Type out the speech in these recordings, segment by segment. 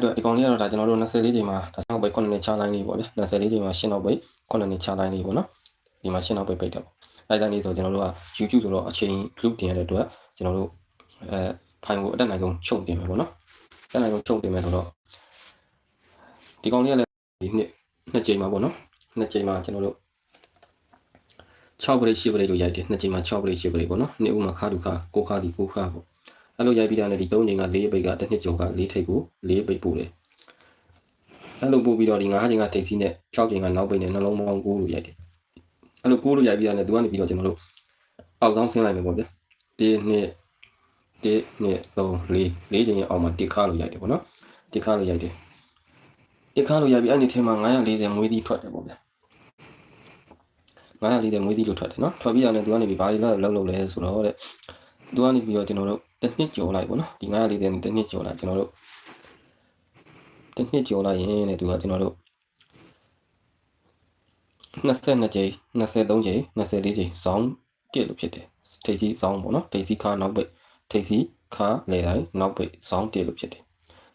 အဲ့တော့ဒီကောင်လေးကတော့ဒါကျွန်တော်တို့24ချိန်မှာဒါ6ဘိတ်9နှစ်ချလိုင်းလေးပေါ့ဗျာ24ချိန်မှာ10နောက်ဘိတ်9နှစ်ချလိုင်းလေးပေါ့နော်ဒီမှာ10နောက်ဘိတ်ပိတ်တယ်ပေါ့အဲ့တိုင်းလေးဆိုကျွန်တော်တို့က YouTube ဆိုတော့အချိန် loop တင်ရတဲ့အတွက်ကျွန်တော်တို့အဲဖိုင်ကိုအတက်နိုင်ဆုံးချုပ်တင်မယ်ပေါ့နော်အတက်နိုင်ဆုံးချုပ်တင်မယ်ဆိုတော့ဒီကောင်လေးကလည်းဒီနှစ်နှစ်ချိန်မှာပေါ့နော်နှစ်ချိန်မှာကျွန်တော်တို့6ပရိ8ပရိလို့ရိုက်တယ်နှစ်ချိန်မှာ6ပရိ8ပရိပေါ့နော်နှစ်ဦးမှာခါဒုခကိုခါဒီကိုခါပေါ့ အဲ့လိုရိုက်ပြီးတာနဲ့ဒီ3ချိန်က4ပိတ်ကတစ်နှစ်ကျော်က4ထိပ်ကို4ပိတ်ပို့တယ်အဲ့လိုပို့ပြီးတော့ဒီ9ချိန်ကထိပ်စီးနဲ့6ချိန်ကနောက်ပိတ်နဲ့နှလုံးပေါင်း9လို့ရိုက်တယ်အဲ့လို9လို့ရိုက်ပြီးတာနဲ့သူကနေပြီးတော့ကျွန်တော်တို့အောက်ဆောင်ဆင်းလိုက်မယ်ပေါ့ဗျာဒီနှစ်ဒီနှစ်3 4 4ချိန်ရဲ့အောက်မှာတစ်ခါလို့ရိုက်တယ်ပေါ့နော်တစ်ခါလို့ရိုက်တယ်တစ်ခါလို့ရိုက်ပြီးအဲ့ဒီထဲမှာ940မွေးသီးထွက်တယ်ပေါ့ဗျာ940မွေးသီးလို့ထွက်တယ်နော်ထွက်ပြီးတာနဲ့သူကနေပြီးဘာတွေလဲလောက်လောက်လဲဆိုတော့တဲ့သူကနေပြီးတော့ကျွန်တော်တို့ တစ်နှစ်ကျော်လိုက်ပေါ့နော်ဒီ940နဲ့တစ်နှစ်ကျော်လိုက်ကျွန်တော်တို့တစ်နှစ်ကျော်လိုက်ရင်တဲ့သူကကျွန်တော်တို့22ကြိမ်23ကြိမ်24ကြိမ်ဇောင်းတက်လို့ဖြစ်တယ်ထိပ်စီဇောင်းပေါ့နော်ထိပ်စီခါနောက်ပိတ်ထိပ်စီခါလေတိုင်းနောက်ပိတ်ဇောင်းတက်လို့ဖြစ်တယ်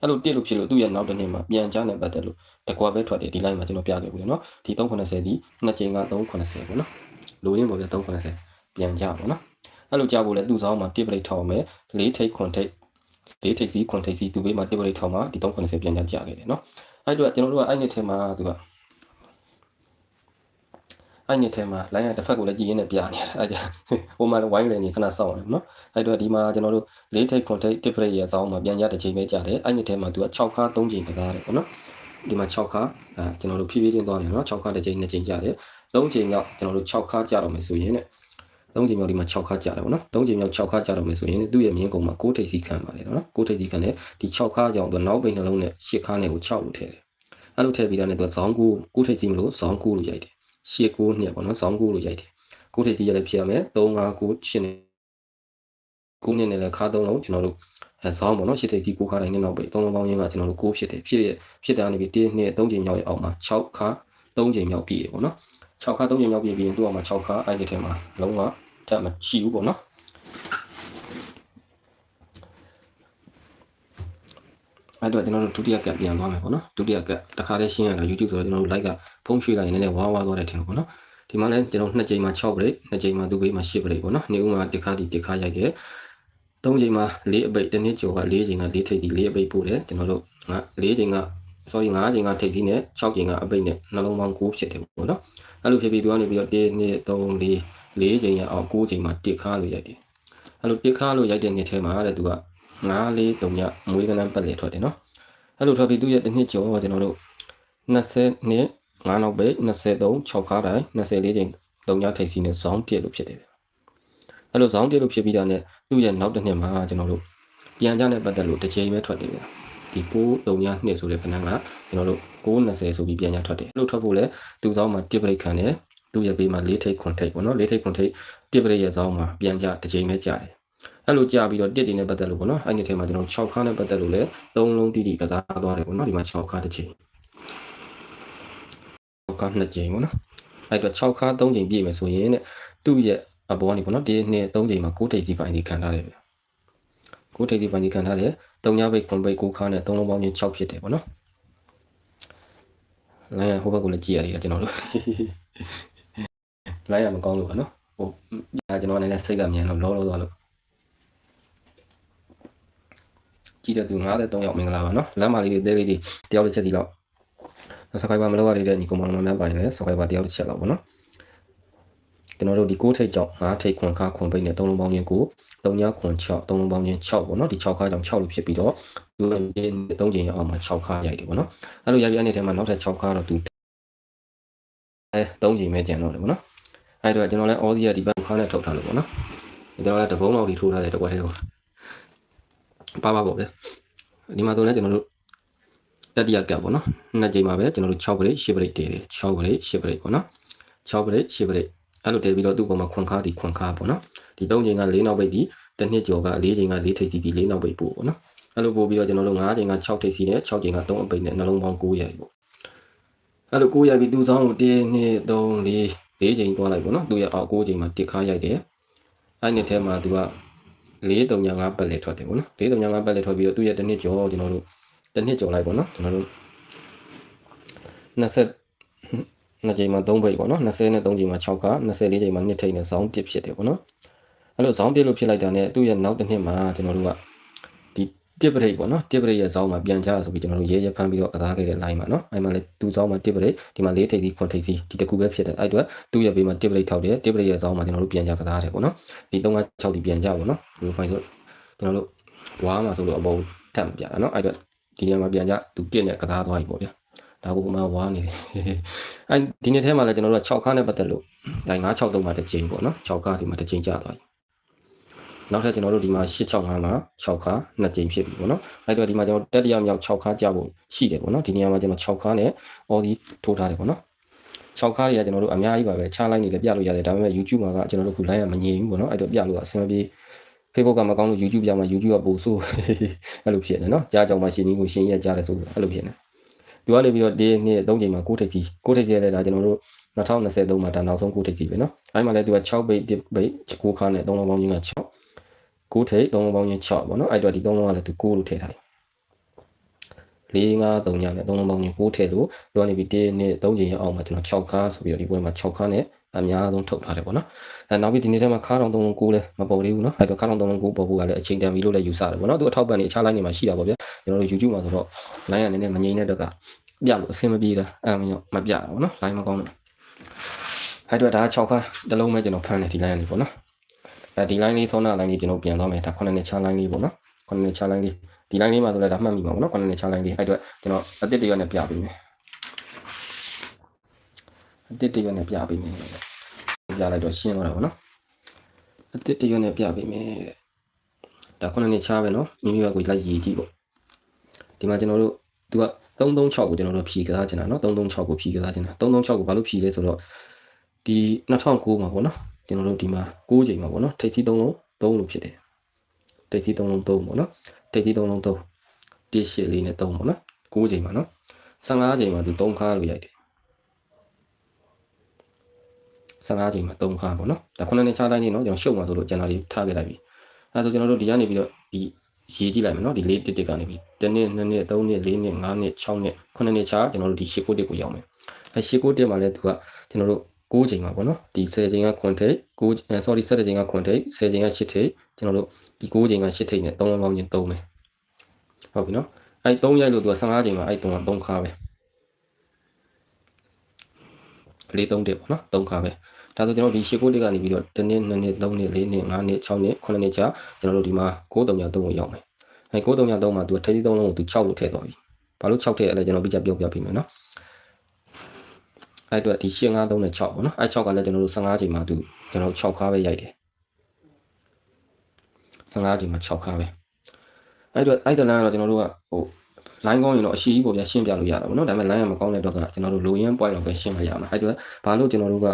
အဲ့လိုတက်လို့ဖြစ်လို့သူ့ရဲ့နောက်တစ်နေ့မှာပြန်ကြားနေပတ်သက်လို့တကွာပဲထွက်တယ်ဒီ line မှာကျွန်တော်ပြခဲ့ဘူးလေနော်ဒီ390ဒီနှစ်ကြိမ်က390ပေါ့နော်လိုရင်းပေါ့ဗျ390ပြန်ကြပေါ့နော် အဲ့လိုကြဖို့လဲသူ့ဆောင်မှာတစ်ပရိတ်ထောက်မယ်၄ထိပ်ခွန်ထိပ်၄ထိပ်စီခွန်ထိပ်စီသူ့ဘေးမှာတစ်ပရိတ်ထောက်မှာဒီ390ပြန်ကြကြခဲ့တယ်နော်အဲ့တော့ကျွန်တော်တို့ကအဲ့နှစ်ထဲမှာသူကအဲ့နှစ်ထဲမှာ line ရတစ်ဖက်ကိုလည်းကြည်ရင်းနဲ့ပြနေရတယ်အဲ့ဒါဟိုမှာဝိုင်းလည်နေခဏစောင့်ရတယ်နော်အဲ့တော့ဒီမှာကျွန်တော်တို့၄ထိပ်ခွန်ထိပ်တစ်ပရိတ်ရဲ့ဆောင်မှာပြန်ကြတစ်ချိန်ပဲကြတယ်အဲ့နှစ်ထဲမှာသူက6ခါ3ချိန်ကစားတယ်ပေါ့နော်ဒီမှာ6ခါအဲကျွန်တော်တို့ဖြည်းဖြည်းချင်းသွားနေနော်6ခါတစ်ချိန်2ချိန်ကြတယ်3ချိန်ကကျွန်တော်တို့6ခါကြတော့မယ်ဆိုရင်တဲ့ 3ချိန်မြောက်ဒီမှာ6ခါကြတယ်ပေါ့နော်3ချိန်မြောက်6ခါကြတော့မယ်ဆိုရင်သူ့ရဲ့မြင်းကုံမှာ6ထိပ်စီခံပါတယ်နော်6ထိပ်စီခံတယ်ဒီ6ခါကြောင့်သူနောက်ပိန်နှလုံးနဲ့10ခါနဲ့ကို6လို့ထည့်တယ်အဲ့လိုထည့်ပြီးတော့ねသူဇောင်းကူ6ထိပ်စီမလို့ဇောင်းကူလို့ရိုက်တယ်10 9နှစ်ပေါ့နော်ဇောင်းကူလို့ရိုက်တယ်6ထိပ်စီရလည်းဖြစ်ရမယ်3 5 9 10နဲ့9နှစ်နဲ့လည်းခါ3လုံးကျွန်တော်တို့အဲဇောင်းပေါ့နော်ရှစ်ထိပ်စီ9ခါတိုင်းနဲ့နောက်ပိန်3လုံးပေါင်းရင်းကကျွန်တော်တို့9ဖြစ်တယ်ဖြစ်ရဖြစ်တာနေပြီး1နှစ်3ချိန်မြောက်ရဲ့အောက်မှာ6ခါ3ချိန်မြောက်ပြည့်ရပေါ့နော်6ခါ3ချိန်မြောက်ပြည့်ပြီးရင်သူ့အောက်မှာ6ခါအဲ့ဒီထဲမှာလုံးဝ တတ်မရှိဘူးပေါ့နော်အဲ့တော့ကျွန်တော်တို့ဒုတိယကပ်ပြန်သွားမယ်ပေါ့နော်ဒုတိယကပ်တခါလေးရှင်းရတာ YouTube ဆိုတော့ကျွန်တော်တို့ like ကဖုံးရွှေ့လိုက်ရင်လည်းဝါဝါသွားတယ်ထင်လို့ပေါ့နော်ဒီမှာလည်းကျွန်တော်နှစ်ကြိမ်မှာ6ပရိတ်နှစ်ကြိမ်မှာသူ့ဘေးမှာ10ပရိတ်ပေါ့နော်နေဦးမှာတစ်ခါတီတစ်ခါရိုက်တယ်သုံးကြိမ်မှာ၄အပိတ်တစ်နှစ်ကျော်က၄ကြိမ်က၄ထိပ်တီ၄အပိတ်ပို့တယ်ကျွန်တော်တို့ငါ၄ကြိမ်က sorry ၅ကြိမ်ကထိပ်တီနဲ့6ကြိမ်ကအပိတ်နဲ့နှလုံးပေါင်း9ဖြစ်တယ်ပေါ့နော်အဲ့လိုဖြစ်ပြီးသူကနေပြီးတော့1 2 3 4 လေးချိန်ရအောင်9ချိန်မှာတစ်ခါလို့ရိုက်တယ်အဲ့လိုတစ်ခါလို့ရိုက်တဲ့နှစ်ထဲမှာတဲ့သူက9 4 3ညမွေးကနန်းပတ်လေထွက်တယ်နော်အဲ့လိုထွက်ပြီးသူရဲ့တစ်နှစ်ကျော်ကျွန်တော်တို့20နှစ်9နောက်ပဲ23 6ခါတိုင်း24ချိန်3ညထိပ်စီနဲ့ဇောင်းပြည့်လို့ဖြစ်တယ်အဲ့လိုဇောင်းပြည့်လို့ဖြစ်ပြီးတာနဲ့သူ့ရဲ့နောက်တစ်နှစ်မှာကျွန်တော်တို့ပြန်ကြတဲ့ပတ်သက်လို့တစ်ချိန်ပဲထွက်တယ်ဗျာဒီ9 3ည2ဆိုတဲ့ခဏကကျွန်တော်တို့920ဆိုပြီးပြန်ကြထွက်တယ်အဲ့လိုထွက်ဖို့လဲသူ့ဇောင်းမှာတစ်ပရိတ်ခံတယ် သူ့ရဲ့ဘေးမှာ၄ထိပ်ခွန်ထိပ်ပေါ့နော်၄ထိပ်ခွန်ထိပ်တစ်ပရိရဲ့ဇောင်းမှာပြန်ကြတစ်ချိန်ပဲကြာတယ်အဲ့လိုကြာပြီးတော့တစ်တင်နဲ့ပတ်သက်လို့ပေါ့နော်အဲ့ဒီထဲမှာကျွန်တော်6ခါနဲ့ပတ်သက်လို့လည်း၃လုံးတိတိကစားသွားတယ်ပေါ့နော်ဒီမှာ6ခါတစ်ချိန်6ခါ2ချိန်ပေါ့နော်အဲ့တော့6ခါ3ချိန်ပြည့်မယ်ဆိုရင်တဲ့သူ့ရဲ့အပေါ်ကနေပေါ့နော်ဒီနှစ်3ချိန်မှာ9ထိပ်စီပိုင်းဒီခံထားတယ်ဗျ9ထိပ်စီပိုင်းဒီခံထားတယ်3ညဘိတ်ခွန်ဘိတ်9ခါနဲ့3လုံးပေါင်းချင်း6ဖြစ်တယ်ပေါ့နော်လိုင်းဟိုဘက်ကလည်းကြည့်ရတယ်ကျွန်တော်တို့ လိုင်းရမကောင်းလို့ပါနော်ဟိုဒါကျွန်တော်လည်းစိတ်ကမြန်လို့လောလောသွားလို့ကြည့်တဲ့သူ93ယောက်မင်္ဂလာပါနော်လမ်းမလေးတွေတဲလေးတွေတယောက်တစ်ချက်စီလောက် subscriber မလုပ်ရသေးတဲ့ညီကောင်မတော်များပါတယ် subscriber တယောက်တစ်ချက်လောက်ပေါ့နော်ကျွန်တော်တို့ဒီ6ထိပ်ကြောင့်5ထိပ်ခွန်ခါခွန်ပိတ်နဲ့3လုံးပေါင်းချင်းကို3ညခွန်6 3လုံးပေါင်းချင်း6ပေါ့နော်ဒီ6ခါကြောင့်6လို့ဖြစ်ပြီးတော့သူ3ချိန်အောင်မှာ6ခါရိုက်တယ်ပေါ့နော်အဲ့လိုရိုက်ပြတဲ့ထဲမှာနောက်ထပ်6ခါတော့သူအဲ3ချိန်ပဲကျန်တော့တယ်ပေါ့နော် အဲ့တော့ကျွန်တော်လည်း audio ဒီဘက်ခါနဲ့ထုတ်ထားလို့ပေါ့နော်ကျွန်တော်လည်းတပုံးလောက်ဒီထိုးထားတယ်တကွက်သေးဟုတ်ပါပါပေါ့ဗျဒီမှာဆိုလည်းကျွန်တော်တို့တတိယကပ်ပေါ့နော်နှစ်ချိန်မှာပဲကျွန်တော်တို့6ပရိတ်10ပရိတ်တည်တယ်6ပရိတ်10ပရိတ်ပေါ့နော်6ပရိတ်10ပရိတ်အဲ့လိုတည်ပြီးတော့သူ့ပေါ်မှာခွန်ခါဒီခွန်ခါပေါ့နော်ဒီ၃ချိန်က၄နောက်ပိတ်ဒီတစ်နှစ်ကျော်က၄ချိန်က၄ထိပ်စီဒီ၄နောက်ပိတ်ပို့ပေါ့နော်အဲ့လိုပို့ပြီးတော့ကျွန်တော်တို့၅ချိန်က6ထိပ်စီနဲ့6ချိန်က3အပိတ်နဲ့နှလုံးပေါင်း9ရိုက်ပေါ့အဲ့လို9ရိုက်ပြီးသူ့ဆောင်ကို1 2 3 4 ၄ချိန်သွားလိုက်ပေါ့နော်သူရဲ့အောက်9ချိန်မှာတစ်ခါရိုက်တယ်အဲ့နှစ်ထဲမှာသူက4 3 5ပတ်လေထွက်တယ်ပေါ့နော်4 3 5ပတ်လေထွက်ပြီးတော့သူ့ရဲ့တစ်နှစ်ကျော်ကျွန်တော်တို့တစ်နှစ်ကျော်လိုက်ပေါ့နော်ကျွန်တော်တို့20နှစ်ချိန်မှာ3ဘိတ်ပေါ့နော်20နဲ့3ချိန်မှာ6က24ချိန်မှာ2ထိပ်နဲ့ဇောင်းတစ်ဖြစ်တယ်ပေါ့နော်အဲ့လိုဇောင်းတစ်လို့ဖြစ်လိုက်တာနဲ့သူ့ရဲ့နောက်တစ်နှစ်မှာကျွန်တော်တို့ကဒီ တစ်ပရိတ်ပေါ့နော်တစ်ပရိတ်ရဲ့ဇောင်းမှာပြန်ကြဆိုပြီးကျွန်တော်တို့ရဲရဲဖမ်းပြီးတော့ကစားခဲ့တဲ့ line ပါနော်အဲ့မှာလည်းသူ့ဇောင်းမှာတစ်ပရိတ်ဒီမှာ4ထိပ်စီ9ထိပ်စီဒီတစ်ခုပဲဖြစ်တယ်အဲ့အတွက်သူ့ရဲ့ဘေးမှာတစ်ပရိတ်ထောက်တယ်တစ်ပရိတ်ရဲ့ဇောင်းမှာကျွန်တော်တို့ပြန်ကြကစားတယ်ပေါ့နော်ဒီ3က6ဒီပြန်ကြပေါ့နော်ဒီဖိုင်ဆိုကျွန်တော်တို့ဝါးမှာဆိုလို့အပေါ်ထပ်မပြတာနော်အဲ့အတွက်ဒီနေရာမှာပြန်ကြသူတစ်နဲ့ကစားသွားပြီပေါ့ဗျာဒါကိုမှဝါနေတယ်အဲဒီနေ့ထဲမှာလည်းကျွန်တော်တို့က6ခါနဲ့ပတ်သက်လို့ဒါ9 6 3မှာတစ်ချိန်ပေါ့နော်6ခါဒီမှာတစ်ချိန်ကြာသွားပြီ နောက်ထပ်ကျွန်တော်တို့ဒီမှာ865မှာ6ခါ2ချိန်ဖြစ်ပြီပေါ့နော်အဲ့တော့ဒီမှာကျွန်တော်တက်တရမြောက်6ခါကြာဖို့ရှိတယ်ပေါ့နော်ဒီနေရာမှာကျွန်တော်6ခါနဲ့ all ဒီထိုးထားတယ်ပေါ့နော်6ခါတွေကကျွန်တော်တို့အများကြီးပါပဲချလိုက်နေလည်းပြလို့ရတယ်ဒါပေမဲ့ YouTube မှာကကျွန်တော်တို့ခု line ကမငြိမ်ဘူးပေါ့နော်အဲ့တော့ပြလို့အဆင်မပြေ Facebook ကမကောင်းလို့ YouTube ပြမှာ YouTube ကပို့ဆိုးအဲ့လိုဖြစ်နေနော်ကြားကြောင်မှရှင်ကြီးကိုရှင်ကြီးကကြားတယ်ဆိုအဲ့လိုဖြစ်နေသူကနေပြီးတော့ဒီနေ့3ချိန်မှာ6ထိပ်စီ6ထိပ်စီလဲဒါကျွန်တော်တို့2023မှာဒါနောက်ဆုံး6ထိပ်စီပဲနော်အဲ့မှာလဲသူက6ဘိတ်1ဘိတ်6ခါနဲ့3လုံးပေါင်းချင်းက6 6ထိပ်3လုံးပေါင်းချင်း6ပေါ့နော်အဲ့တော့ဒီ3လုံးကလည်းသူ6လို့ထည့်ထားတယ်4 5 3ညနဲ့3လုံးပေါင်းချင်း6ထည့်လို့သူကနေပြီးဒီနေ့3ချိန်ရအောင်မှာကျွန်တော်6ခါဆိုပြီးတော့ဒီပွဲမှာ6ခါနဲ့အများဆုံးထုတ်ထားတယ်ပေါ့နော်အဲနောက်ပြီးဒီနေ့ထဲမှာခါတောင်3လုံး6လဲမပေါ်သေးဘူးနော်အဲ့တော့ခါတောင်3လုံး6ပေါ်ဖို့ကလည်းအချိန်တန်ပြီလို့လည်းယူဆတယ်ပေါ့နော်သူအထောက်ပံ့နေအခြား line တွေမှာရှိတာပေါ့ဗျာကျွန်တော်တို့ YouTube မှာဆိုတော့ line ကနည်းနည်းမငြိမ်တဲ့တက်ကပြလို့အဆင်မပြေတာအဲ့မျိုးမပြတာပေါ့နော် line မကောင်းလို့အဲ့တော့ဒါ6ခါတစ်လုံးပဲကျွန်တော်ဖမ်းတယ်ဒီ line လေးပေါ့နော် အဲဒီ line လေးသုံးနာ line လေးကျွန်တော်ပြန်သွားမယ်ဒါ9နှစ်ချ line လေးပေါ့နော်9နှစ်ချ line လေးဒီ line လေးမှာဆိုလည်းဒါမှတ်မိပါပေါ့နော်9နှစ်ချ line လေးအဲ့တော့ကျွန်တော်အတစ်တရွက်နဲ့ပြပေးမယ်အတစ်တရွက်နဲ့ပြပေးမယ်ပြလိုက်တော့ရှင်းသွားတာပေါ့နော်အတစ်တရွက်နဲ့ပြပေးမယ်ဒါ9နှစ်ချပဲနော်မိမိကကိုလိုက်ရည်ကြည့်ပေါ့ဒီမှာကျွန်တော်တို့သူက336ကိုကျွန်တော်တို့ဖြီးကစားချင်တာနော်336ကိုဖြီးကစားချင်တာ336ကိုဘာလို့ဖြီးလဲဆိုတော့ဒီ2009မှာပေါ့နော် ကျွန်တော်တို့ဒီမှာ6ချိန်မှာပေါ့နော်ထိပ်သီး3လုံး3လို့ဖြစ်တယ်ထိပ်သီး3လုံး3ပေါ့နော်ထိပ်သီး3လုံး3တိရှိလေးနဲ့3ပေါ့နော်6ချိန်မှာနော်15ချိန်မှာသူ3ခါလို့ရိုက်တယ်15ချိန်မှာ3ခါပေါ့နော်ဒါခုနှစ်နှစ်ချတိုင်းနေနော်ကျွန်တော်ရှုပ်မှာဆိုလို့ကျန်တာလေးထားခဲ့လိုက်ပြီအဲဒါဆိုကျွန်တော်တို့ဒီကနေပြီးတော့ဒီရေးကြည့်လိုက်မယ်နော်ဒီလေးတစ်တစ်ကနေပြီးတစ်နှစ်နှစ်နှစ်သုံးနှစ်လေးနှစ်ငါးနှစ်၆နှစ်ခုနှစ်နှစ်ချကျွန်တော်တို့ဒီရှစ်ကိုတစ်ကိုရောက်မယ်အဲရှစ်ကိုတစ်မှာလည်းသူကကျွန်တော်တို့ 6ချိန်ပါပေါ့နော်ဒီ10ချိန်ကခွန်ထိပ်6 sorry 7ချိန်ကခွန်ထိပ်10ချိန်က8ထိပ်ကျွန်တော်တို့ဒီ6ချိန်က8ထိပ်နဲ့3လုံးပေါင်းချင်း3မယ်ဟုတ်ပြီနော်အဲ3ရိုက်လို့သူက15ချိန်မှာအဲ3က3ခါပဲလေး3တစ်ပေါ့နော်3ခါပဲဒါဆိုကျွန်တော်ဒီရှစ်ကိုတစ်ကနေပြီးတော့တစ်နှစ်နှစ်နှစ်သုံးနှစ်လေးနှစ်ငါးနှစ်6နှစ်9နှစ်ကြာကျွန်တော်တို့ဒီမှာ9.3ကိုရောက်မယ်အဲ9.3မှာသူကထိပ်သီး3လုံးကိုသူ6လို့ထည့်သွားပြီဘာလို့6ထည့်လဲကျွန်တော်ပြချပြောပြပေးမယ်နော် အဲ့တော့ဒီရှင်း9 3နဲ့6ပေါ့နော်အဲ့6ကလည်းကျွန်တော်တို့15ချိန်မှာသူကျွန်တော်6ခါပဲရိုက်တယ်15ချိန်မှာ6ခါပဲအဲ့တော့အဲ့တလန်ကတော့ကျွန်တော်တို့ကဟို line ကောင်းရင်တော့အရှိကြီးပေါ့ဗျာရှင်းပြလို့ရတာပေါ့နော်ဒါပေမဲ့ line ကမကောင်းတဲ့တော့ကကျွန်တော်တို့လိုရင်း point လောက်ပဲရှင်းမှရမှာအဲ့တော့ဘာလို့ကျွန်တော်တို့က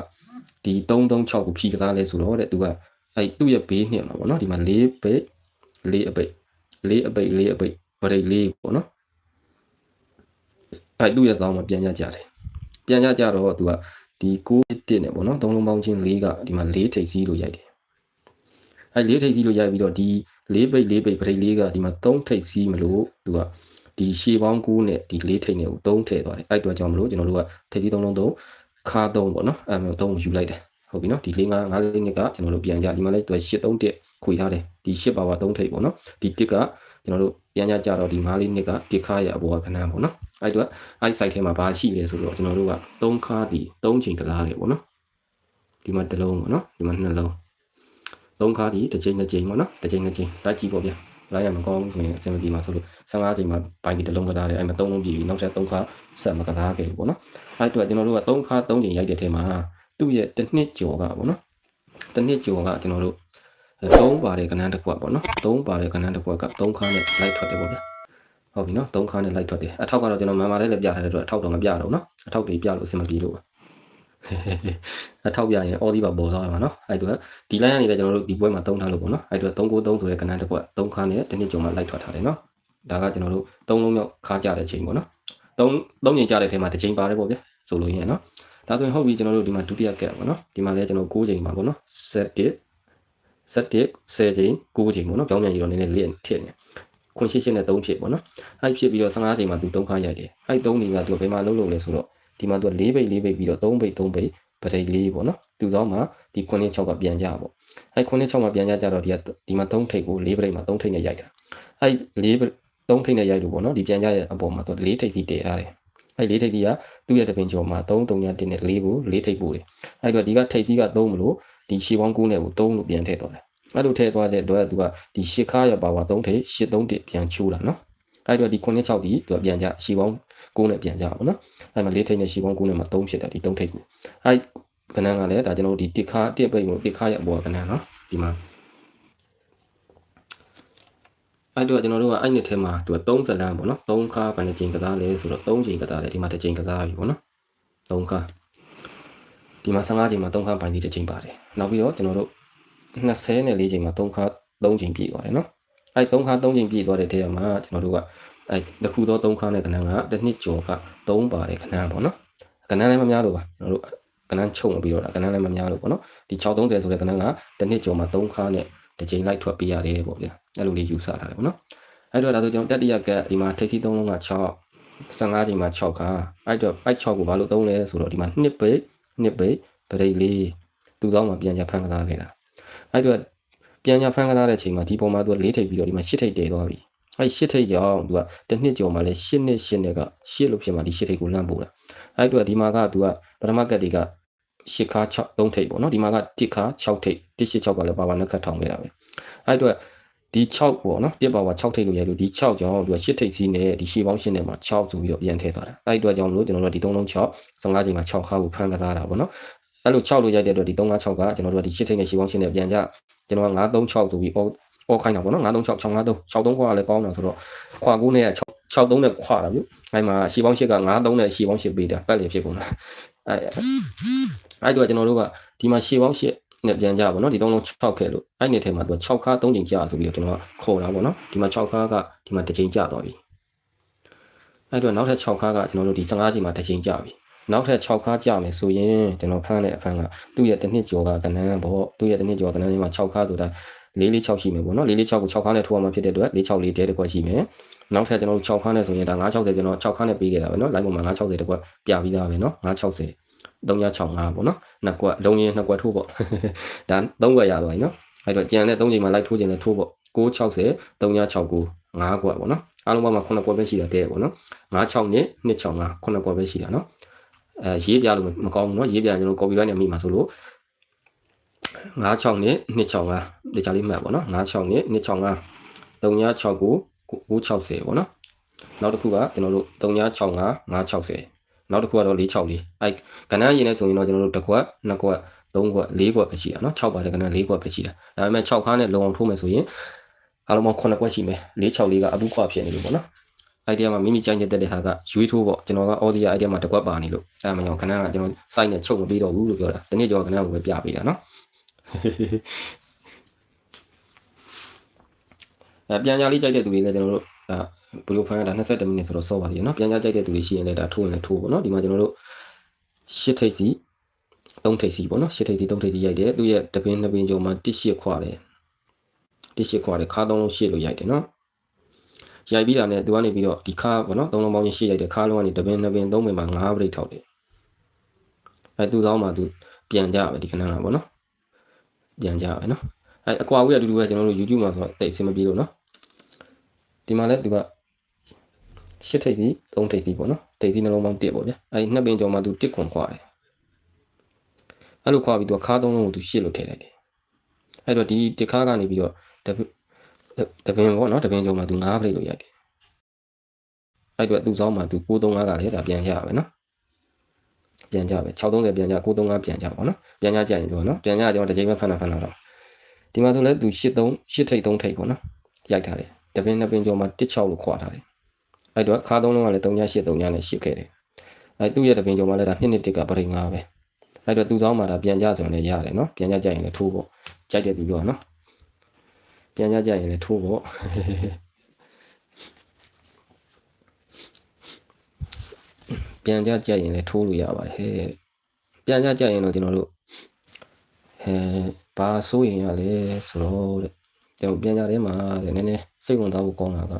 ဒီ336ကိုဖြီးကစားလဲဆိုတော့တဲ့သူကအဲ့သူ့ရဲ့ဘေးနှစ်မှာပေါ့နော်ဒီမှာ၄ပိတ်၄အပိတ်၄အပိတ်၄အပိတ်ဗရိတ်၄ပေါ့နော်အဲ့သူ့ရဲ့ဇောင်းမှာပြန်ရကြတယ် ပြန်ရကြတော့သူကဒီ6တစ်နဲ့ပေါ့နော်သုံးလုံးပေါင်းချင်း၄ကဒီမှာ၄ထိပ်စီးလို့ရိုက်တယ်အဲ့၄ထိပ်စီးလို့ရိုက်ပြီးတော့ဒီ၄ပိတ်၄ပိတ်ဗရိတ်၄ကဒီမှာ3ထိပ်စီးမလို့သူကဒီရှေးပေါင်း9နဲ့ဒီ၄ထိပ်နဲ့ကို3ထည့်သွားတယ်အဲ့အတွက်ကြောင့်မလို့ကျွန်တော်တို့ကထိပ်စီး3လုံး3ခါ3ပေါ့နော်အဲ့မျိုး3ကိုယူလိုက်တယ်ဟုတ်ပြီနော်ဒီ၄၅၅လေးနှစ်ကကျွန်တော်တို့ပြန်ကြဒီမှာလည်းသူ8 3တစ်ခွေထားတယ်ဒီ8ပါဝါ3ထိပ်ပေါ့နော်ဒီတစ်က ကျွန်တော်တို့ပြန်ကြကြတော့ဒီ၅လေးနှစ်ကတစ်ခါရဲ့အပေါ်ကခဏပေါ့နော်အဲ့တော့အဲ့ site ထဲမှာဘာရှိလဲဆိုတော့ကျွန်တော်တို့က3ခါဒီ3ချိန်ကစားတယ်ပေါ့နော်ဒီမှာတစ်လုံးပေါ့နော်ဒီမှာနှစ်လုံး3ခါဒီတစ်ချိန်တစ်ချိန်ပေါ့နော်တစ်ချိန်တစ်ချိန်တိုက်ကြည့်ပေါ့ဗျာလိုက်ရမကောင်းဘူးဆိုရင်အဆင်မပြေမှာဆိုလို့15ချိန်မှာဘိုင်ကတစ်လုံးကစားတယ်အဲ့မှာ3လုံးပြည်ပြီးနောက်ထပ်3ခါဆက်မကစားခဲ့ဘူးပေါ့နော်အဲ့တော့ကျွန်တော်တို့က3ခါ3ချိန်ရိုက်တဲ့ထဲမှာသူ့ရဲ့တစ်နှစ်ကျော်ကပေါ့နော်တစ်နှစ်ကျော်ကကျွန်တော်တို့ 3ပါတဲ့ကဏ္ဍတစ်ခုကပေါ့နော်3ပါတဲ့ကဏ္ဍတစ်ခုက3ခါနဲ့လိုက်ထွက်တယ်ပေါ့ဗျာဟုတ်ပြီနော်3ခါနဲ့လိုက်ထွက်တယ်အထောက်ကတော့ကျွန်တော်မန်မာလေးလည်းပြထားတဲ့အတွက်အထောက်တော့မပြတော့နော်အထောက်တွေပြလို့အဆင်မပြေလို့ပါအထောက်ပြရင်အော်ဒီပါပေါ်သွားမှာနော်အဲ့တော့ဒီ line ကနေလည်းကျွန်တော်တို့ဒီပွဲမှာတုံးထားလို့ပေါ့နော်အဲ့တော့393ဆိုတဲ့ကဏ္ဍတစ်ခုက3ခါနဲ့တစ်နှစ်ကျော်မှလိုက်ထွက်ထားတယ်နော်ဒါကကျွန်တော်တို့3လုံးမြောက်ခါကြတဲ့ချိန်ပေါ့နော်3 3ချိန်ကြတဲ့ထဲမှာတစ်ချိန်ပါတယ်ပေါ့ဗျာဆိုလို့ရင်နော်ဒါဆိုရင်ဟုတ်ပြီကျွန်တော်တို့ဒီမှာဒုတိယကက်ပေါ့နော်ဒီမှာလည်းကျွန်တော်9ချိန်ပါပေါ့နော်7 7 10ချိန်9ချိန်ပေါ့နော်ကြောင်းမြန်ကြီးတော့နည်းနည်းလေးထည့်နေခွန်ရှစ်ရှစ်နဲ့3ဖြစ်ပေါ့နော်အဲ့ဖြစ်ပြီးတော့15ချိန်မှာသူ3ခါရိုက်တယ်အဲ့3နေကသူဘယ်မှာလုံးလုံးလဲဆိုတော့ဒီမှာသူ4ဘိတ်4ဘိတ်ပြီးတော့3ဘိတ်3ဘိတ်ပရိတ်4ပေါ့နော်သူတော့မှဒီခွန်6ကပြန်ကြပေါ့အဲ့ခွန်6မှာပြန်ကြကြတော့ဒီကဒီမှာ3ထိပ်ကို4ဘိတ်မှာ3ထိပ်နဲ့ရိုက်တာအဲ့4 3ထိပ်နဲ့ရိုက်လို့ပေါ့နော်ဒီပြန်ကြရဲ့အပေါ်မှာသူ4ထိပ်စီတည်ထားတယ်အဲ့4ထိပ်ကြီးကသူ့ရဲ့တပင်ကျော်မှာ3 3ညတင်နဲ့4ကို4ထိပ်ပို့တယ်အဲ့တော့ဒီကထိပ်စီက3မလို့ ဒီရှေးပေါင်း9နဲ့ကို3လို့ပြန်ထည့်တော့တယ်အဲ့လိုထည့်သွားတဲ့အတွက်သူကဒီရှစ်ခါရပါဝါ3ထိပ်ရှစ်3တစ်ပြန်ချိုးတာနော်အဲ့တော့ဒီ9 6ဒီသူကပြန်ကြရှေးပေါင်း9နဲ့ပြန်ကြပါဘောနော်အဲ့မှာ4ထိပ်နဲ့ရှေးပေါင်း9နဲ့မှာ3ဖြစ်တယ်ဒီ3ထိပ်ကိုအဲ့ကနန်းကလည်းဒါကျွန်တော်တို့ဒီတစ်ခါတစ်ပိတ်ကိုတစ်ခါရအပေါ်ကနန်းနော်ဒီမှာအဲ့တော့ကျွန်တော်တို့ကအဲ့နှစ်ထဲမှာသူက3ဇလန်းပေါ့နော်3ခါဘယ်နှချိန်ကစားလဲဆိုတော့3ချိန်ကစားတယ်ဒီမှာတစ်ချိန်ကစားပြီပေါ့နော်3ခါ ဒီမှာ15ချိန်မှာ3ခါပိုင်းဒီတစ်ချိန်ပါတယ်နောက်ပြီးတော့ကျွန်တော်တို့24ချိန်မှာ3ခါ3ချိန်ပြည့်သွားတယ်နော်အဲ့3ခါ3ချိန်ပြည့်သွားတဲ့ထဲမှာကျွန်တော်တို့ကအဲ့တစ်ခုသော3ခါနဲ့ကဏ္ဍကတစ်နှစ်ကျော်က3ပါတယ်ကဏ္ဍပေါ့နော်ကဏ္ဍလည်းမများလို့ပါကျွန်တော်တို့ကဏ္ဍချုပ်ပြီးတော့ကဏ္ဍလည်းမများလို့ပေါ့နော်ဒီ630ဆိုတဲ့ကဏ္ဍကတစ်နှစ်ကျော်မှာ3ခါနဲ့တစ်ချိန်လိုက်ထွက်ပေးရတယ်ပေါ့ဗျာအဲ့လိုလေးယူဆထားတယ်ပေါ့နော်အဲ့တော့ဒါဆိုကျွန်တော်တတိယကတ်ဒီမှာထိပ်စီး3လုံးက6 15ချိန်မှာ6ခါအဲ့တော့ပိုက်6ကိုဘာလို့သုံးလဲဆိုတော့ဒီမှာ2ပိ တ်2ပိတ်ပရိတ်လေးသူ့သောမှာပြန်ချဖန်ကစားခဲ့တာအဲ့တော့ပြန်ချဖန်ကစားတဲ့ချိန်မှာဒီပုံမှာသူက၄ထိပ်ပြီးတော့ဒီမှာ၈ထိပ်တည်သွားပြီအဲ့၈ထိပ်ကြောင့်သူကတစ်နှစ်ကျော်မှာလဲ၈နှစ်၈နှစ်က၈လို့ဖြစ်မှာဒီ၈ထိပ်ကိုလန့်ပို့တာအဲ့တော့ဒီမှာကသူကပထမကတ်တွေကရှစ်ခါ6 3ထိပ်ပေါ့နော်ဒီမှာကတစ်ခါ6ထိပ်တစ်ရှစ်6ကလည်းပါပါနှစ်ခတ်ထောင်ခဲ့တာပဲအဲ့တော့ ဒီ6ပေါ့နော်တစ်ပါပါ6ထိပ်လို့ရလို့ဒီ6ကြောင့်သူက8ထိပ်စီးနဲ့ဒီရှေးပေါင်းရှင်းနဲ့မှာ6ဆိုပြီးတော့ပြန်ထည့်သွားတာအဲ့ဒီအတွက်ကြောင့်မလို့ကျွန်တော်တို့ကဒီ3လုံး6 15ချိန်မှာ6ခါကိုဖန်ကစားတာပေါ့နော်အဲ့လို6လို့ရိုက်တဲ့အတွက်ဒီ356ကကျွန်တော်တို့ကဒီ8ထိပ်နဲ့ရှေးပေါင်းရှင်းနဲ့ပြန်ကြကျွန်တော်က936ဆိုပြီးအော်အော်ခိုင်းတာပေါ့နော်936 653 63ခွာလည်းကောင်းတာဆိုတော့ခွာ9နဲ့6 63နဲ့ခွာတာမျိုးအဲ့မှာရှေးပေါင်း8က93နဲ့ရှေးပေါင်း8ပေးတာပတ်လည်ဖြစ်ကုန်တာအဲ့အဲ့တော့ကျွန်တော်တို့ကဒီမှာရှေးပေါင်း8 နဲ့ပြန်ကြပါတော့ဒီသုံးလုံး6ခဲလို့အဲ့ဒီထဲမှာသူ6ခါ3ချိန်ကြာဆိုပြီးတော့ကျွန်တော်ခေါ်တာပေါ့နော်ဒီမှာ6ခါကဒီမှာတစ်ချိန်ကြာသွားပြီအဲ့တော့နောက်ထပ်6ခါကကျွန်တော်တို့ဒီ15ချိန်မှာတစ်ချိန်ကြာပြီနောက်ထပ်6ခါကြာမယ်ဆိုရင်ကျွန်တော်ဖမ်းတဲ့အဖမ်းကသူ့ရဲ့တစ်နှစ်ကျော်ကကဏန်းပေါ့သူ့ရဲ့တစ်နှစ်ကျော်ကဏန်းမှာ6ခါဆိုတာ446ရှိမယ်ပေါ့နော်446ကို6ခါနဲ့ထိုးရမှာဖြစ်တဲ့အတွက်464တဲတကွက်ရှိမယ်နောက်ထပ်ကျွန်တော်တို့6ခါနဲ့ဆိုရင်ဒါ960ကျွန်တော်6ခါနဲ့ပေးခဲ့တာပဲနော် line ပေါ်မှာ960တကွက်ပြပြီးသားပဲနော်960 365ပေါ့နော်နှစ်ကွက်လုံးရင်နှစ်ကွက်ထိုးပေါ့ဒါ3ကွက်ရသွားပြီနော်အဲ့တော့ကြံတဲ့3ချိန်မှာလိုက်ထိုးခြင်းနဲ့ထိုးပေါ့660 369 5ကွက်ပေါ့နော်အားလုံးပေါင်းမှာ9ကွက်ပဲရှိတာတဲ့ပေါ့နော်96နဲ့265 9ကွက်ပဲရှိတာနော်အဲရေးပြလို့မကောင်းဘူးနော်ရေးပြကျွန်တော် copy right နဲ့မိမှာဆိုလို့96နဲ့265ဒီကြလေးမှတ်ပေါ့နော်96နဲ့265 369 960ပေါ့နော်နောက်တစ်ခုကကျွန်တော်တို့365 560 နောက်တစ်ခုကတော့464အဲကဏ္ဍရင်းနဲ့ဆိုရင်တော့ကျွန်တော်တို့တစ်ခွက်နှစ်ခွက်သုံးခွက်လေးခွက်ပဲရှိတာเนาะ6ပါတယ်ကဏ္ဍလေးခွက်ပဲရှိတာဒါပေမဲ့6ခါနဲ့လုံအောင်ထိုးမယ်ဆိုရင်အားလုံးပေါင်း9ခွက်ရှိမယ်464ကအပူခွက်ဖြစ်နေလို့ပေါ့နော်အိုင်ဒီယာမှာမိမိကြိုက်တဲ့ဟာကရွေးထိုးပေါ့ကျွန်တော်ကအော်ဒီယာအိုင်ဒီယာမှာတစ်ခွက်ပါနေလို့အဲမှာကြောင့်ခဏကကျွန်တော် site နဲ့ချုပ်မပေးတော့ဘူးလို့ပြောတာဒီနေ့ကျော်ခဏကိုပဲပြပေးတာနော်အဲပြန်ကြလေးကြိုက်တဲ့သူတွေလည်းကျွန်တော်တို့ ဒါဘယ်လိုဖမ်းရတာ22မိနစ်ဆိုတော့စောပါသေးတယ်နော်ပြန်ကြကြိုက်တဲ့သူတွေရှိရင်လည်းဒါထိုးရင်လည်းထိုးပေါ့နော်ဒီမှာကျွန်တော်တို့ရှစ်ထိပ်စီသုံးထိပ်စီပေါ့နော်ရှစ်ထိပ်စီသုံးထိပ်စီရိုက်တယ်သူရဲ့တပင်းနှစ်ပင်းကျော်မှာတစ်ရှစ်ခွာတယ်တစ်ရှစ်ခွာတယ်ခါသုံးလုံးရှစ်လို့ရိုက်တယ်နော်ရိုက်ပြီးတာနဲ့သူကနေပြီးတော့ဒီခါပေါ့နော်သုံးလုံးပေါင်းချင်းရှစ်ရိုက်တယ်ခါလုံးကနေတပင်းနှစ်ပင်းသုံးပင်မှာ၅ပရိတ်ထောက်တယ်အဲသူ့သောင်းမှာသူပြန်ကြပဲဒီခဏကပေါ့နော်ပြန်ကြပဲနော်အဲအကွာဝေးအတူတူပဲကျွန်တော်တို့ YouTube မှာဆိုတော့တိတ်အဆင်မပြေလို့နော်ဒီမှာလည်းသူက ရှစ်ထိပ်စီသုံးထိပ်စီပေါ့နော်ထိပ်စီနှလုံးပေါင်း1ပေါ့ဗျာအဲဒီနှစ်ပင်ကျော်မှာသူ1ခွန်ခွာတယ်အဲ့လိုခွာပြီးသူခါသုံးလုံးကိုသူရှစ်လို့ထည့်လိုက်တယ်အဲ့တော့ဒီတခါကနေပြီးတော့တပင်ပေါ့နော်တပင်ကျော်မှာသူ9ပလိတ်လို့ရိုက်တယ်အဲ့တော့သူ့ဆောင်မှာသူ935ကလည်းဒါပြန်ကြပဲနော်ပြန်ကြပဲ630ပြန်ကြ935ပြန်ကြပါနော်ပြန်ကြကြရင်ပြောနော်ပြန်ကြကျွန်တော်တစ်ချိန်ပဲဖန်တာဖန်တာတော့ဒီမှာဆိုလဲသူ83 8ထိပ်3ထိပ်ပေါ့နော်ရိုက်ထားတယ်တပင်နှစ်ပင်ကျော်မှာ16လို့ခွာထားတယ် အဲ့တော့ခါသုံးလုံးကလည်း383 3နဲ့ရှစ်ခဲ့တယ်အဲ့သူ့ရဲ့တပင်ကျော်မှာလည်းဒါ2နှစ်တစ်ကပရိငါပဲအဲ့တော့သူ့ဆောင်မှာဒါပြန်ကြဆိုရင်လည်းရတယ်နော်ပြန်ကြကြရင်လည်းထိုးပေါ့ကြိုက်တဲ့သူပြောနော်ပြန်ကြကြရင်လည်းထိုးပေါ့ပြန်ကြကြရင်လည်းထိုးလို့ရပါတယ်ဟဲ့ပြန်ကြကြရင်တော့ကျွန်တော်တို့အဲဘာစိုးရင်ရလဲဆိုတော့တဲ့ကျွန်တော်ပြန်ကြထဲမှာတဲ့နည်းနည်းစိတ်ဝင်စားဖို့ကောင်းတာက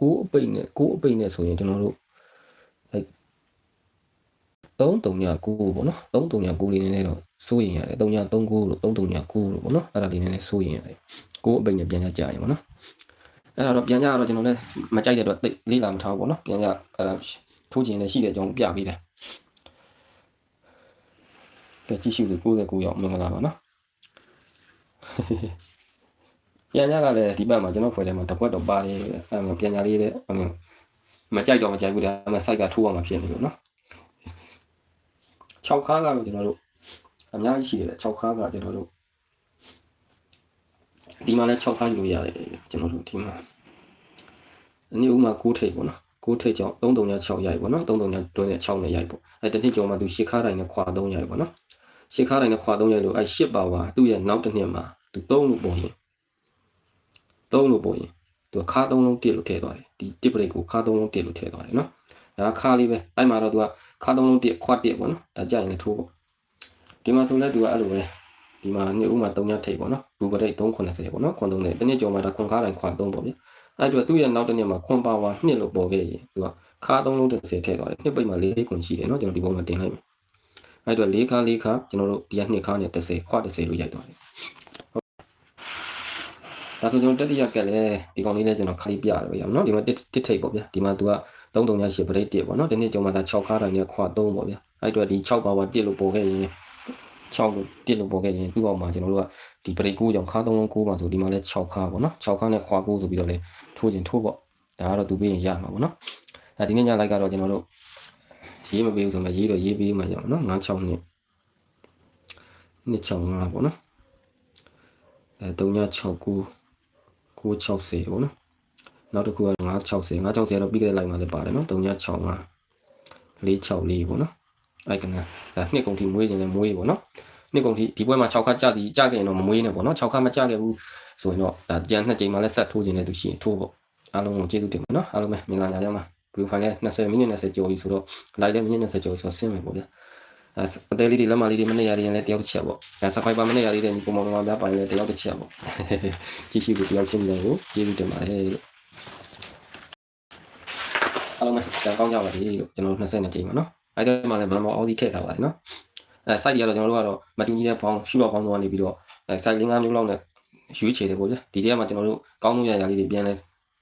ကိုအပိတ်နဲ့ကိုအပိတ်နဲ့ဆိုရင်ကျွန်တော်တို့အဲ339ပေါ့နော်339လေးနည်းနည်းတော့စိုးရင်ရတယ်339လို့339လို့ပေါ့နော်အဲ့ဒါလေးနည်းနည်းစိုးရင်ရတယ်ကိုအပိတ်နဲ့ပြန်ကြကြရင်ပေါ့နော်အဲ့ဒါတော့ပြန်ကြတော့ကျွန်တော်လည်းမကြိုက်တဲ့အတွက်သိလေးလာမထားဘူးပေါ့နော်ပြန်ကြအဲ့ဒါထိုးကျင်လည်းရှိတဲ့အကြောင်းပြပေးတယ်ကဲကြည့်ရှုသူ69ရောက်မင်္ဂလာပါနော် ပြန်ကြကလည်းဒီဘက်မှာကျွန်တော်ဖွဲ့ထဲမှာတစ်ခွက်တော့ပါတယ်အဲ့မှာပြန်ကြလေးလည်းအမျိုးမကြိုက်တော့မကြိုက်ဘူးဒါပေမဲ့ site ကထိုးအောင်မှာဖြစ်နေလို့နော်6ခါကတော့ကျွန်တော်တို့အများကြီးရှိတယ်6ခါကကျွန်တော်တို့ဒီမှာလည်း6ခါယူလို့ရတယ်ကျွန်တော်တို့ဒီမှာအနည်းဥမာ9ထိပ်ပေါ့နော်9ထိပ်ကြောင့်336ရိုက်ပေါ့နော်339တွင်းနဲ့6နဲ့ရိုက်ပေါ့အဲတစ်နှစ်ကျော်မှသူ10ခါတိုင်းနဲ့ခွာ3ရိုက်ပေါ့နော်10ခါတိုင်းနဲ့ခွာ3ရိုက်လို့အဲ10ပါဝါသူ့ရဲ့နောက်တစ်နှစ်မှာသူ3လို့ပုံရင် 3လို့ပုံရင်သူခါ3လုံးတစ်လို့ထည့်သွားတယ်ဒီတစ်ပရိတ်ကိုခါ3လုံးတစ်လို့ထည့်သွားတယ်နော်ဒါခါလေးပဲအဲ့မှာတော့သူကခါ3လုံးတစ်ခွတ်တစ်ပေါ့နော်ဒါကြရင်လည်းထိုးပေါ့ဒီမှာဆိုလဲသူကအဲ့လိုပဲဒီမှာနှစ်ဦးမှာ3ညထိပ်ပေါ့နော်ဘူပရိတ်390ပေါ့နော်ခွန်3နဲ့တစ်နှစ်ကျော်မှာဒါခွန်ခါတိုင်းခွာ3ပေါ့ဗျအဲ့တော့သူ့ရဲ့နောက်တစ်နှစ်မှာခွန်ပါဝါ2လို့ပေါ်ခဲ့ရင်သူကခါ3လုံး30ထည့်သွားတယ်နှစ်ပိတ်မှာ4ခွန်ရှိတယ်နော်ကျွန်တော်ဒီပုံမှာတင်လိုက်မယ်အဲ့တော့4ခါ4ခါကျွန်တော်တို့ဒီက2ခါနဲ့30ခွ30လို့ရိုက်သွားတယ် ဒါဆိုကျွန်တော်တတိယကက်လည်းဒီကောင်လေးလည်းကျွန်တော်ခါလေးပြရတယ်ဗျာနော်ဒီမှာတစ်တစ်ထိပ်ပေါ့ဗျာဒီမှာသူက338ပရိတ်1ပေါ့နော်ဒီနေ့ကျော်မှာဒါ6ခါတိုင်းနဲ့ခွာ3ပေါ့ဗျာအဲ့တော့ဒီ6ပါဝါ1လို့ပေါ်ခဲ့ရင်6ကို1လို့ပေါ်ခဲ့ရင်သူ့အောက်မှာကျွန်တော်တို့ကဒီပရိတ်9ကြောင့်ခါ3လုံး9ပါဆိုဒီမှာလည်း6ခါပေါ့နော်6ခါနဲ့ခွာ9ဆိုပြီးတော့လေထိုးခြင်းထိုးပေါ့ဒါကတော့သူပြီးရင်ရမှာပေါ့နော်အဲဒီနေ့ညလိုက်ကတော့ကျွန်တော်တို့ရေးမပေးဘူးဆိုမှရေးတော့ရေးပေးမှရအောင်နော်96နှစ်နှစ်65ပေါ့နော်အဲ3969 960ပေါ့နော်နောက်တစ်ခုက960 960တော့ပြီးခဲ့တဲ့ line မှာလည်းပါတယ်နော်3965 464ပေါ့နော်အဲ့ကနဒါနှစ်ကုန်ထိမွေးခြင်းလည်းမွေးပေါ့နော်နှစ်ကုန်ထိဒီပွဲမှာ6ခါကြသည်ကြခဲ့ရင်တော့မမွေးနဲ့ပေါ့နော်6ခါမကြခဲ့ဘူးဆိုရင်တော့ဒါကြံနှစ်ကြိမ်မှလည်းဆက်ထိုးခြင်းလည်းသူရှိရင်ထိုးပေါ့အားလုံးကိုကျေးဇူးတင်ပါနော်အားလုံးပဲမင်္ဂလာညချမ်းပါဘလူးဖိုင်လည်း20မိနစ်20ကျော်ပြီဆိုတော့ live လည်းမိနစ်20ကျော်ဆိုတော့ဆင်းမယ်ပေါ့ဗျာ အဲအသေးလေးတွေလက်မလေးတွေမနေ့ရရင်လည်းတယောက်တစ်ချက်ပေါ့အဲ subscriber မနေ့ရလေးတွေဒီပုံမှန်မှာပြပိုင်လည်းတယောက်တစ်ချက်ပေါ့ကြည့်ရှိဖို့တယောက်ချင်းလည်းကိုကျေးဇူးတင်ပါတယ်လို့အားလုံးပဲကြံကောင်းကြပါစေလို့ကျွန်တော်20နဲ့ကြိမ်ပါနော်အဲ့ဒီမှာလည်းမမောအော်ဒီထည့်ထားပါတယ်နော်အဲ site တွေကတော့ကျွန်တော်တို့ကတော့မတူညီတဲ့ဘောင်းရှူတော့ဘောင်းတော့နေပြီးတော့အဲ site လေး၅မျိုးလောက်နဲ့ရွေးချယ်တယ်ပေါ့ဗျာဒီတည်းကမှကျွန်တော်တို့ကောင်းလို့ရရလေးတွေပြန်လဲ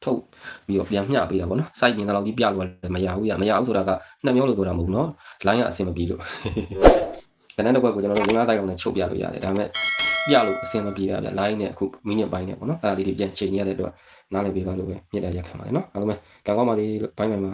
ထုတ်ပြီးတော့ပြန်မျှပေးတာပေါ့နော် site မြင်တဲ့လောက်ကြီးပြလို့လည်းမရဘူးရမရဘူးဆိုတာကနှစ်မျိုးလို့ပြောတာမဟုတ်ဘူးနော် line ကအဆင်မပြေလို့ကနန်းတစ်ခွက်ကိုကျွန်တော်တို့ငါးတိုက်လောက်နဲ့ချုပ်ပြလို့ရတယ်ဒါပေမဲ့ပြလို့အဆင်မပြေတာဗျ line နဲ့အခုမိနစ်ပိုင်းနဲ့ပေါ့နော်အဲ့ဒါလေးတွေပြန်ချိန်ရတဲ့အတွက်နားလည်ပေးပါလို့ပဲမြစ်တာရက်ခံပါတယ်နော်အားလုံးပဲကံကောင်းပါသေးလို့ဘိုင်းဘိုင်ပါ